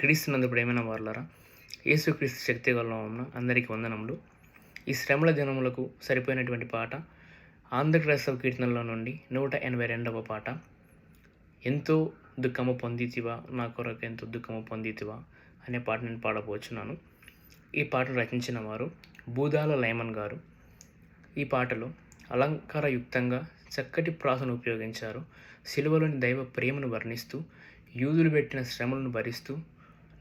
క్రీస్తునందు ప్రేమైన వారులరా? యేసుక్రీస్తు శక్తి గలమున అందరికీ వందనములు. ఈ శ్రమల దినములకు సరిపోయినటువంటి పాట ఆంధ్రక్రైస్తవ కీర్తనలో నుండి నూట ఎనభై రెండవ పాట. ఎంతో దుఃఖము పొందితివా? నా కొరకు ఎంతో దుఃఖము పొందితివా? అనే పాట నేను పాడబోచున్నాను. ఈ పాటను రచించిన వారు భూదాల లైమన్ గారు. ఈ పాటలో అలంకారయుక్తంగా చక్కటి ప్రాసను ఉపయోగించారు. సిలువలోని దైవ ప్రేమను వర్ణిస్తూ యూదులు పెట్టిన శ్రమలను భరిస్తూ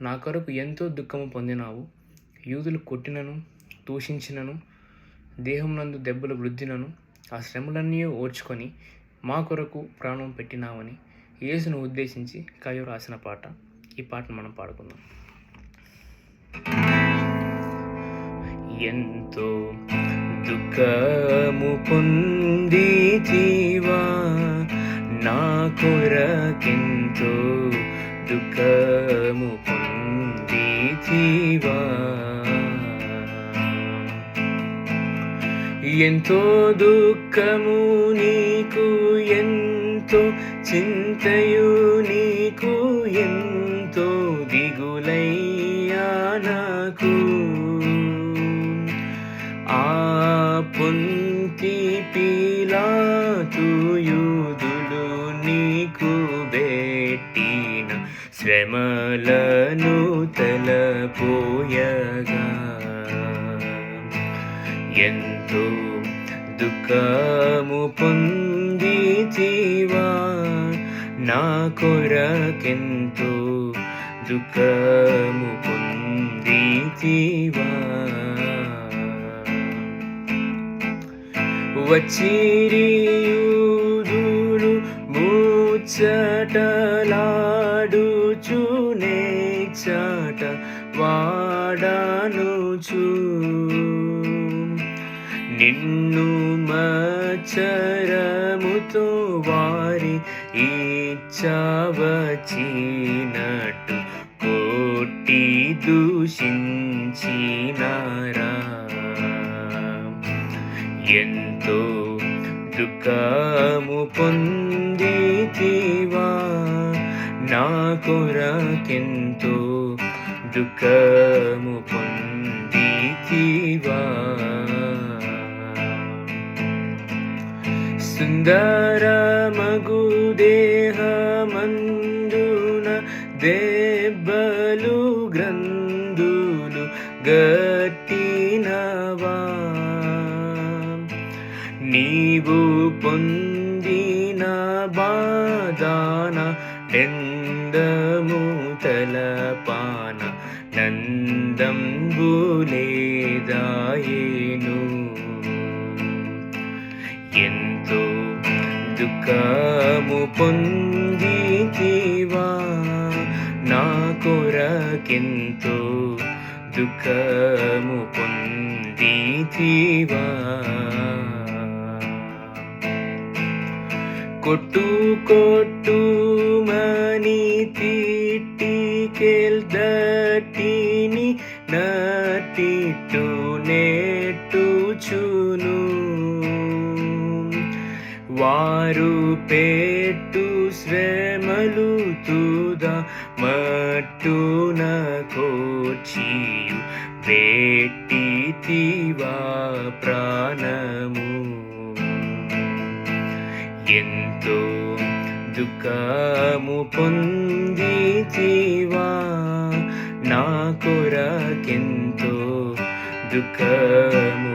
నా కొరకు ఎంతో దుఃఖము పొందినావు. యూదులు కొట్టినను దూషించినను దేహమునందు దెబ్బలు వృద్ధినను ఆ శ్రమలన్నీ ఓర్చుకొని మా కొరకు ప్రాణం పెట్టినావని యేసును ఉద్దేశించి కయ్య రాసిన పాట. ఈ పాటను మనం పాడుకుందాం. ఎంతో దుఃఖము పొంది జీవా నా కొరకెంతో దుఃఖము పొంది జీవా. ఎంతో దుఃఖము నీకు ఎంతో చింతయు నీకు ఎంతో దిగులయ్యా నాకు. ఆ పొంతి పీలా యూదులు నీకు బేటీ శ్రమలను తలపోయగా. ఎంతో దుఃఖము పొంది జీవా. నా కొరకెంతో దుఃఖము పొంది జీవా. వచ్చిరియూదులు చూనే చాట వాడానుచు నిన్ను మచ్చరముతో వారి ఇచ్చవచ్చినట్టు కోటి దూషించినారా. ఎంతో దుఃఖము పొందితివా. నా కొరకెంతో దుఃఖము పొందితివా. సుందర సుందరమగు దేహమందున దెబ్బలు గ్రంథులు గ బాదాన ఎందము తలపాన నందంబులేదాయేను. ఎంతో దుఃఖము పొందితివా నా కొరకెంతో దుఃఖము పొందితివా. కొట్టు కొట్టు నటిట్టు వారు పెట్టు శ్రమలు తుదా మట్టున కోచియు. పెట్టితివా ప్రాణము. ఎంతో దుఃఖము పొందితివా నా కొరకెంత దుఃఖము